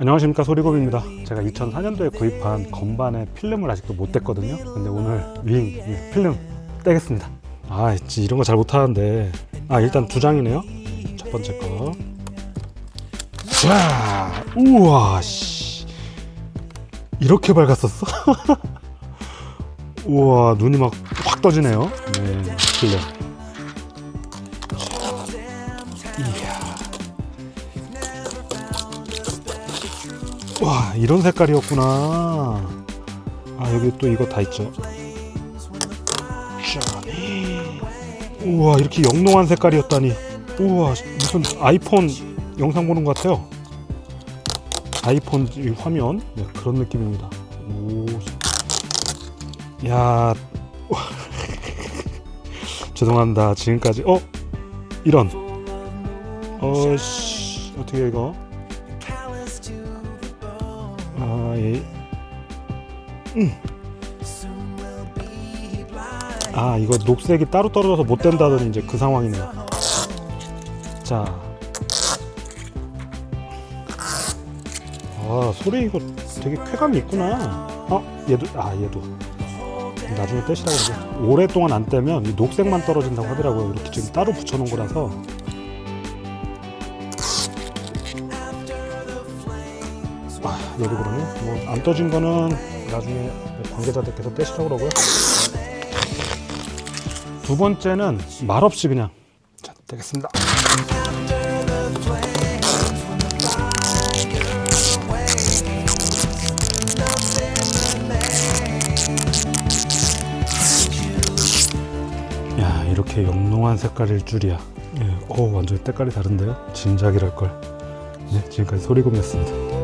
안녕하십니까 소리곰입니다. 제가 2004년도에 구입한 건반의 필름을 아직도 못 뗐거든요. 근데 오늘 윙이 필름 떼겠습니다. 아 이런 거 잘 못하는데. 아 일단 두 장이네요. 첫 번째 거. 자, 우와 씨. 이렇게 밝았었어? 우와 눈이 막 확 떠지네요. 네 필름 와 이런 색깔이었구나. 아 여기 또 이거 다 있죠. 자, 우와 이렇게 영롱한 색깔이었다니. 우와 무슨 아이폰 영상 보는 것 같아요. 아이폰 이 화면. 네, 그런 느낌입니다. 오 야. 죄송합니다. 지금까지 어? 이런. 어씨 어떻게 이거 아, 예. 음. 아, 이거 녹색이 따로 떨어져서 못 된다더니 이제 그 상황이네요. 자. 아, 소리 이거 되게 쾌감이 있구나. 어, 얘도, 아, 얘도. 나중에 떼시라고 그러죠. 오랫동안 안 떼면 이 녹색만 떨어진다고 하더라고요. 이렇게 지금 따로 붙여놓은 거라서. 아, 얘도 그러네. 뭐안 떠진 거는 나중에 관계자들께서 떼시라고 그러고요. 두 번째는 말없이 그냥 자, 떼겠습니다. 야 이렇게 영롱한 색깔일 줄이야. 예, 오 완전 때깔이 다른데요? 진작이랄 걸. 네 지금까지 소리곰이었습니다.